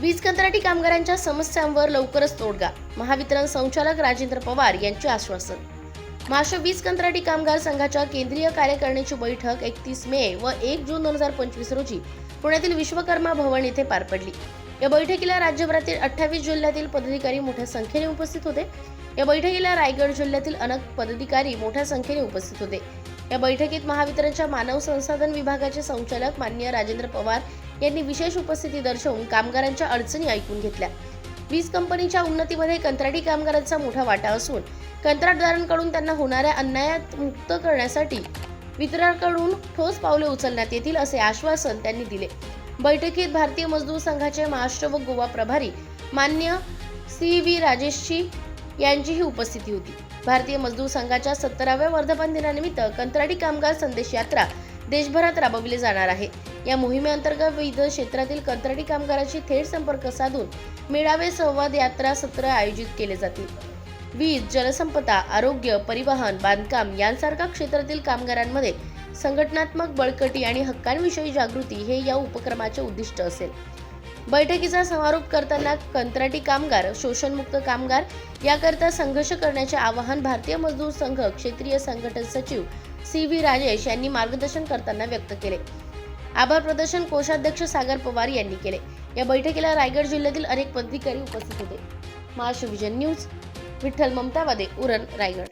वीज कंत्राटी कामगारांच्या समस्यांवर लवकरच तोडगा. महावितरण संचालक राजेंद्र पवार यांचे आश्वासन. महाराष्ट्र वीज कंत्राटी कामगार संघाच्या केंद्रीय कार्यकारिणीची बैठक एकतीस मे व एक जून दोन हजार पंचवीस रोजी पुण्यातील विश्वकर्मा भवन येथे पार पडली. या बैठकीला राज्यभरातील अठ्ठावीस जिल्ह्यातील पदाधिकारी मोठ्या संख्येने उपस्थित होते. या बैठकीला रायगड जिल्ह्यातील अनेक पदाधिकारी मोठ्या संख्येने उपस्थित होते. या बैठकीत महावितरणच्या मानव संसाधन विभागाचे संचालक मान्य राजेंद्र पवार यांनी विशेष उपस्थिती दर्शवून कामगारांच्या अडचणी ऐकून घेतल्या. वीज कंपनीच्या उन्नतीमध्ये कंत्राटी कामगारांचा मोठा वाटा असून कंत्राटदारांकडून त्यांना होणाऱ्या अन्यायात मुक्त करण्यासाठी वितरणाकडून ठोस पावले उचलण्यात येतील असे आश्वासन त्यांनी दिले. बैठकीत भारतीय मजदूर संघाचे महाराष्ट्र व गोवा प्रभारी मान्य सी व्ही राजेशजी यांचीही उपस्थिती होती. भारतीय मजदूर संघाच्या सत्तराव्या वर्धापन दिनानिमित्त कंत्राटी कामगार संदेश यात्रा देशभरात राबविली जाणार आहे. या मोहिमेअंतर्गत विविध क्षेत्रातील कंत्राटी कामगारांशी थेट संपर्क साधून मेळावे संवाद यात्रा सत्र आयोजित केले जातील. वीज जलसंपदा आरोग्य परिवहन बांधकाम यांसारख्या क्षेत्रातील कामगारांमध्ये संघटनात्मक बळकटी आणि हक्कांविषयी जागृती हे या उपक्रमाचे उद्दिष्ट असेल. बैठकीचा समारोप करताना कंत्राटी कामगार शोषणमुक्त कामगार याकरता संघर्ष करण्याचे आवाहन भारतीय मजदूर संघ क्षेत्रीय संघटन सचिव सी व्ही राजेश यांनी मार्गदर्शन करताना व्यक्त केले. आभार प्रदर्शन कोषाध्यक्ष सागर पवार यांनी केले. या बैठकीला रायगड जिल्ह्यातील अनेक पदाधिकारी उपस्थित होते. Maharashtra vision news Vitthal Mamtavade Uran Raigad.